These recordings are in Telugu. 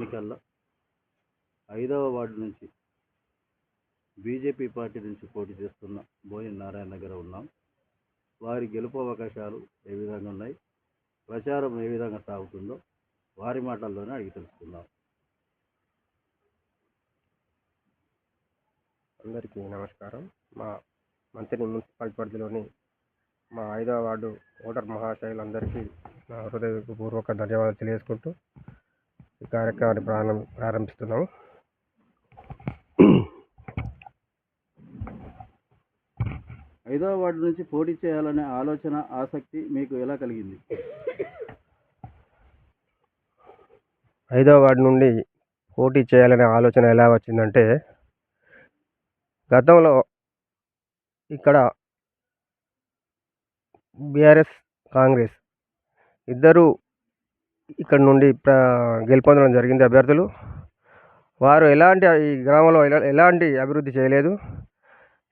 ఎన్నికల్లో ఐదవ వార్డు నుంచి బీజేపీ పార్టీ నుంచి పోటీ చేస్తున్న బోయిన నారాయణ దగ్గర ఉన్నాం. వారి గెలుపు అవకాశాలు ఏ విధంగా ఉన్నాయి? ప్రచారం ఏ విధంగా సాగుతుందో వారి మాటల్లోనే అడిగి తెలుసుకుందాం. అందరికీ నమస్కారం. మా మంత్రి మున్సిపల్ పరిధిలోని మా ఐదవ వార్డు ఓటర్ మహాశయులందరికీ నా హృదయపూర్వక ధన్యవాదాలు తెలియజేసుకుంటూ ఈ కార్యక్రమాన్ని ప్రారంభ ప్రారంభిస్తున్నాము. ఐదవ వార్డు నుంచి పోటీ చేయాలనే ఆలోచన ఆసక్తి మీకు ఎలా కలిగింది? ఐదవ వార్డు నుండి పోటీ చేయాలనే ఆలోచన ఎలా వచ్చిందంటే గతంలో ఇక్కడ బీఆర్ఎస్ కాంగ్రెస్ ఇద్దరు ఇక్కడ నుండి ప్ర గెలుపొందడం జరిగింది అభ్యర్థులు. వారు ఎలాంటి ఈ గ్రామంలో ఎలా ఎలాంటి అభివృద్ధి చేయలేదు.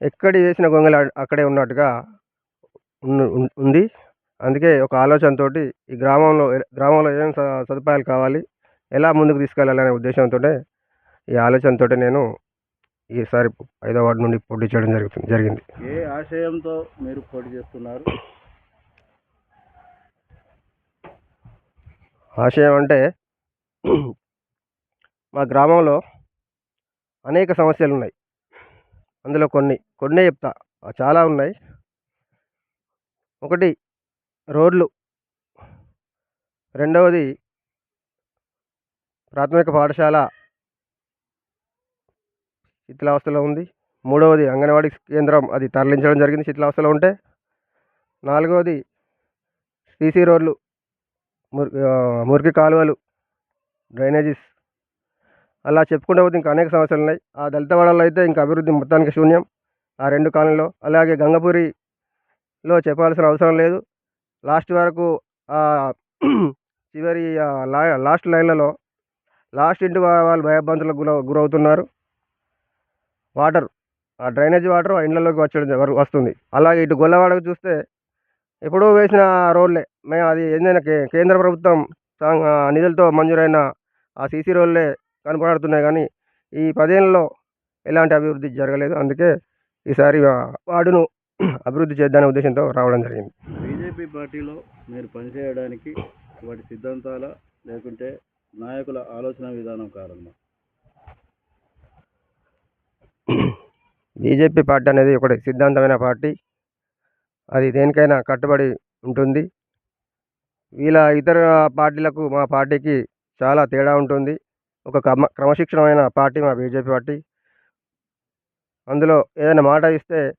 ఎక్కడి వేసిన గొంగళి అక్కడే ఉన్నట్టుగా ఉం- ఉంది. అందుకే ఒక ఆలోచనతోటి ఈ గ్రామంలో గ్రామంలో ఏం సదుపాయాలు కావాలి ఎలా ముందుకు తీసుకెళ్ళాలనే ఉద్దేశంతో ఈ ఆలోచనతో నేను ఈసారి హైదరాబాద్ నుండి పోటీ చేయడం జరుగుతుంది జరిగింది. ఏ ఆశయంతో మీరు పోటీ చేస్తున్నారు? ఆశయం అంటే మా గ్రామంలో అనేక సమస్యలు ఉన్నాయి అందులో కొన్ని కొన్నే చెప్తా. చాలా ఉన్నాయి. ఒకటి రోడ్లు. రెండవది ప్రాథమిక పాఠశాల శిథిలావస్థలో ఉంది. మూడవది అంగన్వాడీ కేంద్రం అది తరలించడం జరిగింది శిథిలావస్థలో ఉంటే. నాలుగవది సీసీ రోడ్లు. మురికి కాలువలు డ్రైనేజీస్ అలా చెప్పుకుంటూ పోతే ఇంకా అనేక సమస్యలు ఉన్నాయి. ఆ దళితవాడలో అయితే ఇంకా అభివృద్ధి మొత్తానికి శూన్యం. ఆ రెండు కాలంలో అలాగే గంగపూరిలో చెప్పాల్సిన అవసరం లేదు. లాస్ట్ వరకు ఆ చివరి లాస్ట్ లైన్లలో లాస్ట్ ఇంటి వాళ్ళు భయభ్రాంతులకు గుర గురవుతున్నారు. వాటర్ ఆ డ్రైనేజ్ వాటర్ ఆ ఇండ్లలోకి వచ్చడం వస్తుంది. అలాగే ఇటు గొల్లవాడకు చూస్తే ఎప్పుడో వేసిన రోడ్లే మేము అది కే కేంద్ర ప్రభుత్వం నిధులతో మంజూరైన ఆ సీసీ రోడ్లే కనపడుతున్నాయి కానీ ఈ పదేళ్ళలో ఎలాంటి అభివృద్ధి జరగలేదు. అందుకే ఈసారి వార్డును అభివృద్ధి చేద్దామనే ఉద్దేశంతో రావడం జరిగింది. బీజేపీ పార్టీలో మీరు పనిచేయడానికి వాటి సిద్ధాంతాల లేకుంటే నాయకుల ఆలోచన విధానం కారణమా బీజేపీ పార్టీ అనేది ఒకటి సిద్ధాంతమైన పార్టీ. అది దేనికైనా కట్టుబడి ఉంటుంది. ఇలా ఇతర పార్టీలకు మా పార్టీకి చాలా తేడా ఉంటుంది. ఒక క్రమ క్రమశిక్షణమైన పార్టీ మా బీజేపీ పార్టీ. అందులో ఏదైనా మాట ఇస్తే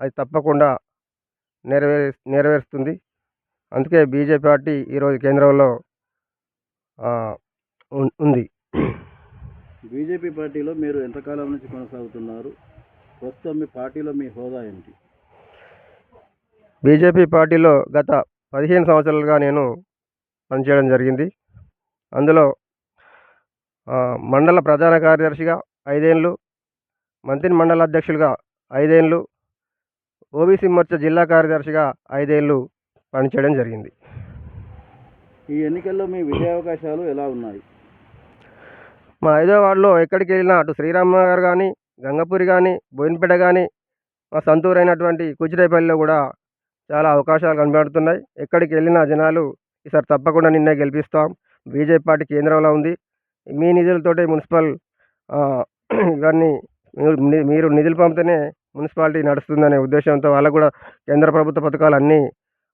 అది తప్పకుండా నెరవేరు నెరవేరుస్తుంది. అందుకే బీజేపీ పార్టీ ఈరోజు కేంద్రంలో ఉం- ఉంది. బీజేపీ పార్టీలో మీరు ఎంతకాలం నుంచి కొనసాగుతున్నారు? ప్రస్తుతం మీ పార్టీలో మీ హోదా ఏంటి? బీజేపీ పార్టీలో గత పదిహేను సంవత్సరాలుగా నేను పనిచేయడం జరిగింది. అందులో మండల ప్రధాన కార్యదర్శిగా ఐదేళ్ళు మంత్రి మండల అధ్యక్షులుగా ఐదేళ్ళు ఓబీసీ మోర్చా జిల్లా కార్యదర్శిగా ఐదేళ్ళు పనిచేయడం జరిగింది. ఈ ఎన్నికల్లో మీ విజయావకాశాలు ఎలా ఉన్నాయి? మా ఐదో వార్డులో ఎక్కడికి వెళ్ళినా అటు శ్రీరామ నగర్ కానీ గంగపూరి కానీ బోయినపేట కానీ మా సొంతూరు అయినటువంటి కుచిరేపల్లిలో కూడా చాలా అవకాశాలు కనబడుతున్నాయి. ఎక్కడికి వెళ్ళినా జనాలు ఈసారి తప్పకుండా నిన్నే గెలిపిస్తాం. బీజేపీ పార్టీ కేంద్రంలో ఉంది. మీ నిధులతోటే మున్సిపల్ ఇవన్నీ మీరు- మీరు నిధులు పంపితేనే మున్సిపాలిటీ నడుస్తుందనే ఉద్దేశంతో వాళ్ళకు కూడా కేంద్ర ప్రభుత్వ పథకాలు అన్నీ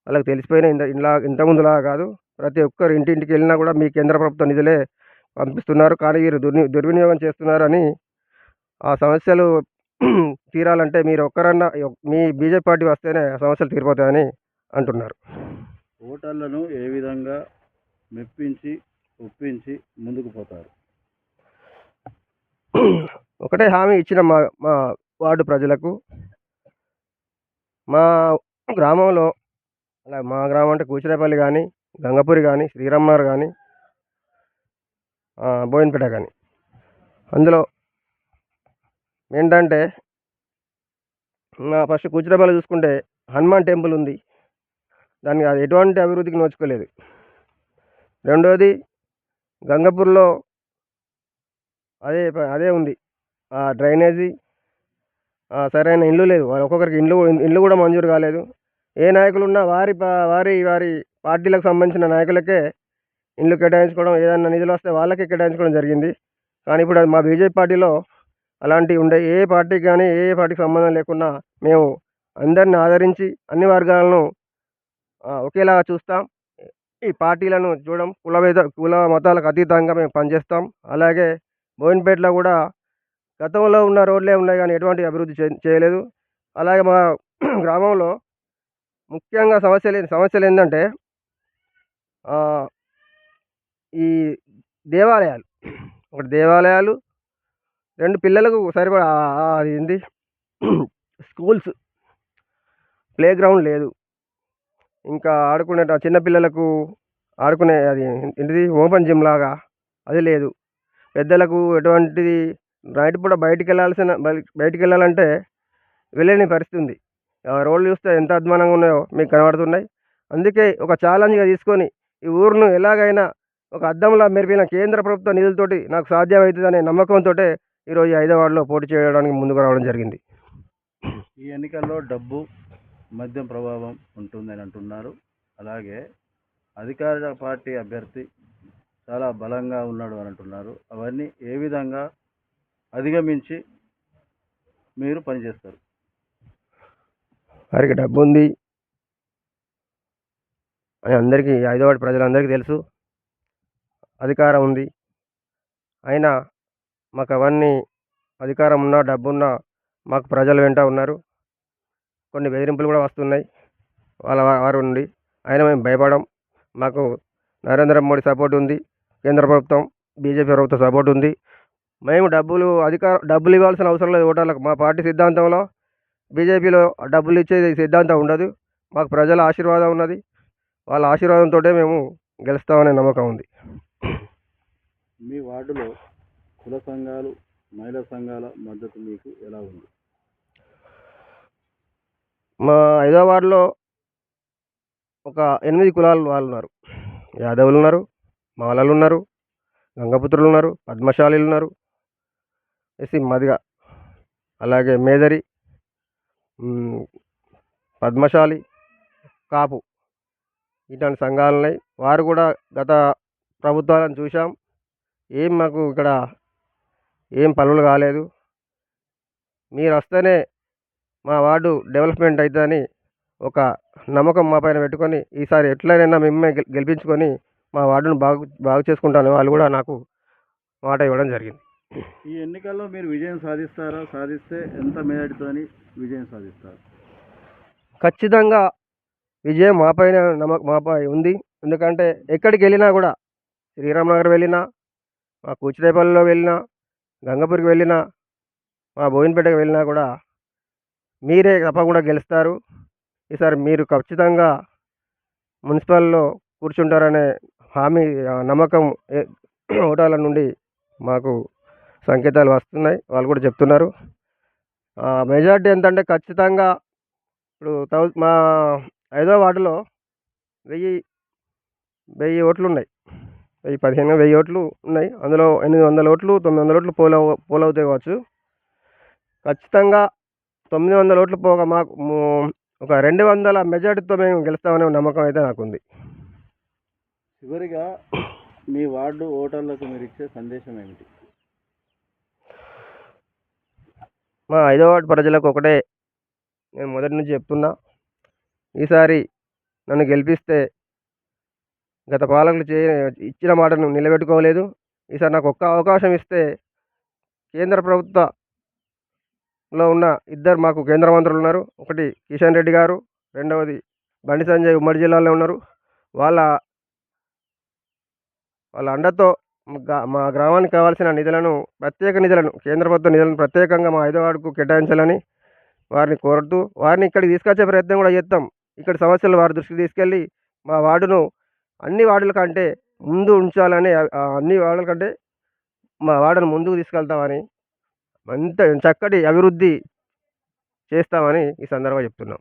వాళ్ళకి తెలిసిపోయినాయి. ఇంత ఇలా ఇంతకుముందులా కాదు. ప్రతి ఒక్కరు ఇంటింటికి వెళ్ళినా కూడా మీ కేంద్ర ప్రభుత్వ నిధులే పంపిస్తున్నారు. కానీ వీరు దుర్ని దుర్వినియోగం చేస్తున్నారని ఆ సమస్యలు తీరాలంటే మీరు ఒక్కరన్నా మీ బీజేపీ పార్టీ వస్తేనే సమస్యలు తీరిపోతాయని అంటున్నారు. ఓటర్లను ఏ విధంగా మెప్పించి ఒప్పించి ముందుకు పోతారు? ఒకటే హామీ ఇచ్చిన మా మా వార్డు ప్రజలకు. మా గ్రామంలో అలా మా గ్రామం అంటే కూచిరేపల్లి కానీ గంగపూరి కానీ శ్రీరామ్నగర్ కానీ బోయినపేట కానీ. అందులో ఏంటంటే ఫస్ట్ కూచిరేపల్లి చూసుకుంటే హనుమాన్ టెంపుల్ ఉంది. దానికి అది ఎటువంటి అభివృద్ధికి నోచుకోలేదు. రెండోది గంగపూర్లో అదే అదే ఉంది. ఆ డ్రైనేజీ సరైన ఇల్లు లేదు ఒక్కొక్కరికి ఇండ్లు ఇల్లు కూడా మంజూరు కాలేదు. ఏ నాయకులు ఉన్నా వారి వారి వారి పార్టీలకు సంబంధించిన నాయకులకే ఇండ్లు కేటాయించుకోవడం ఏదైనా నిధులు వస్తే వాళ్ళకే కేటాయించుకోవడం జరిగింది. కానీ ఇప్పుడు అది మా బీజేపీ పార్టీలో అలాంటివి ఉండే ఏ పార్టీకి కానీ ఏ పార్టీకి సంబంధం లేకుండా మేము అందరిని ఆదరించి అన్ని వర్గాలను ఒకేలాగా చూస్తాం. ఈ పార్టీలను చూడడం కులభేద కుల మతాలకు అతీతంగా మేము పనిచేస్తాం. అలాగే భోవిన్పేటలో కూడా గతంలో ఉన్న రోడ్లే ఉన్నాయి కానీ ఎటువంటి అభివృద్ధి చేయలేదు. అలాగే మా గ్రామంలో ముఖ్యంగా సమస్యలు ఏ- సమస్యలు ఏంటంటే ఈ దేవాలయాలు ఒకటి దేవాలయాలు రెండు పిల్లలకు సరిపడా ఏంది? స్కూల్స్. ప్లే గ్రౌండ్ లేదు. ఇంకా ఆడుకునే చిన్నపిల్లలకు ఆడుకునే అది ఏంటిది? ఓపెన్ జిమ్ లాగా. అది లేదు. పెద్దలకు ఎటువంటిది నైట్ పూట బయటికి వెళ్ళాల్సిన బయటికి వెళ్ళాలంటే వెళ్ళని పరిస్థితి ఉంది ఆ రోడ్లు చూస్తే ఎంత అధ్వానంగా ఉన్నాయో మీకు కనబడుతున్నాయి. అందుకే ఒక ఛాలెంజ్గా తీసుకొని ఈ ఊరును ఎలాగైనా ఒక అద్దంలా మెరిపిన కేంద్ర ప్రభుత్వ నిధులతోటి నాకు సాధ్యమవుతుందనే నమ్మకంతో ఈరోజు హైదరాబాద్లో పోటీ చేయడానికి ముందుకు రావడం జరిగింది. ఈ ఎన్నికల్లో డబ్బు మద్యం ప్రభావం ఉంటుందని అంటున్నారు. అలాగే అధికార పార్టీ అభ్యర్థి చాలా బలంగా ఉన్నాడు అని అంటున్నారు. అవన్నీ ఏ విధంగా అధిగమించి మీరు పనిచేస్తారు? వారికి డబ్బు ఉంది అని అందరికీ హైదరాబాద్ ప్రజలందరికీ తెలుసు. అధికారం ఉంది. అయినా మాకు అవన్నీ అధికారం ఉన్నా డబ్బున్నా మాకు ప్రజలు వెంట ఉన్నారు. కొన్ని బెదిరింపులు కూడా వస్తున్నాయి వాళ్ళ వారు నుండి. అయినా మేము భయపడం మాకు నరేంద్ర మోడీ సపోర్ట్ ఉంది కేంద్ర ప్రభుత్వం బీజేపీ ప్రభుత్వం సపోర్ట్ ఉంది. మేము డబ్బులు అధికార డబ్బులు ఇవ్వాల్సిన అవసరం లేదు. ఓటర్లకు మా పార్టీ సిద్ధాంతంలో బీజేపీలో డబ్బులు ఇచ్చేది సిద్ధాంతం ఉండదు. మాకు ప్రజల ఆశీర్వాదం ఉన్నది. వాళ్ళ ఆశీర్వాదంతో మేము గెలుస్తామనే నమ్మకం ఉంది. మీ వార్డులో కుల సంఘాలు మహిళా సంఘాల మద్దతు మీకు ఎలా ఉంది? మా హైదరాబాద్లో ఒక ఎనిమిది కులాలు వాళ్ళు ఉన్నారు. యాదవులు ఉన్నారు మాలలు ఉన్నారు గంగపుత్రులు ఉన్నారు పద్మశాలీలు ఉన్నారు ఎస్సి మదిగ అలాగే మేదరి పద్మశాలి కాపు ఇట్లాంటి సంఘాలు ఉన్నాయి వారు కూడా గత ప్రభుత్వాలను చూసాం ఏం మాకు ఇక్కడ ఏం పనులు కాలేదు. మీరు వస్తేనే మా వార్డు డెవలప్మెంట్ అవుతుందని ఒక నమ్మకం మా పైన పెట్టుకొని ఈసారి ఎట్లయినా మిమ్మల్ని గెల్- గెలిపించుకొని మా వార్డును బాగు బాగు చేసుకుంటాను వాళ్ళు కూడా నాకు మాట ఇవ్వడం జరిగింది. ఈ ఎన్నికల్లో మీరు విజయం సాధిస్తారా? సాధిస్తే ఎంత మేరటితోని విజయం సాధిస్తారు? ఖచ్చితంగా విజయం మా పైన నమ్మకం మాపై ఉంది. ఎందుకంటే ఎక్కడికి వెళ్ళినా కూడా శ్రీరామనగర్ వెళ్ళినా మా కూచిరేపల్లిలో వెళ్ళినా గంగపూర్కి వెళ్ళినా మా బోయినపేటకి వెళ్ళినా కూడా మీరే తప్పకుండా గెలుస్తారు. ఈసారి మీరు ఖచ్చితంగా మున్సిపల్లో కూర్చుంటారనే హామీ నమ్మకం ఓటాల ఓటర్ల నుండి మాకు సంకేతాలు వస్తున్నాయి. వాళ్ళు కూడా చెప్తున్నారు. మెజార్టీ ఎంతంటే ఖచ్చితంగా ఇప్పుడు థౌ మా ఐదో వార్డులో వెయ్యి వెయ్యి ఓట్లు ఉన్నాయి వెయ్యి పదిహేను వెయ్యి ఓట్లు ఉన్నాయి. అందులో ఎనిమిది వందల ఓట్లు తొమ్మిది వందల ఓట్లు పోల్ పోల్ అవుతాయి కావచ్చు. ఖచ్చితంగా తొమ్మిది వందల ఓట్లు పోగా మాకు ఒక రెండు వందల మెజార్టీతో మేము గెలుస్తామనే నమ్మకం అయితే నాకుంది. చివరిగా మీ వార్డు ఓటర్లకు మీరు ఇచ్చే సందేశం ఏమిటి? మా ఐదో వార్డు ప్రజలకు ఒకటే నేను మొదటి నుంచి చెప్తున్నా. ఈసారి నన్ను గెలిపిస్తే గత పాలకులు చే ఇచ్చిన మాటను నిలబెట్టుకోలేదు. ఈసారి నాకు ఒక్క అవకాశం ఇస్తే కేంద్ర ప్రభుత్వంలో ఉన్న ఇద్దరు మాకు కేంద్ర మంత్రులు ఉన్నారు. ఒకటి కిషన్ రెడ్డి గారు రెండవది బండి సంజయ్ ఉమ్మడి జిల్లాలో ఉన్నారు. వాళ్ళ వాళ్ళ అండతో మా గ్రామానికి కావాల్సిన నిధులను ప్రత్యేక నిధులను కేంద్ర ప్రభుత్వ నిధులను ప్రత్యేకంగా మా హైదరాబాద్కు కేటాయించాలని వారిని కోరుతూ వారిని ఇక్కడికి తీసుకొచ్చే ప్రయత్నం కూడా చేస్తాం. ఇక్కడ సమస్యలు వారి దృష్టికి తీసుకెళ్ళి మా వార్డును అన్ని వార్డుల కంటే ముందు ఉంచాలని అన్ని వార్డుల కంటే మా వార్డును ముందుకు తీసుకెళ్తామని అంత చక్కటి అభివృద్ధి చేస్తామని ఈ సందర్భంగా చెప్తున్నాం.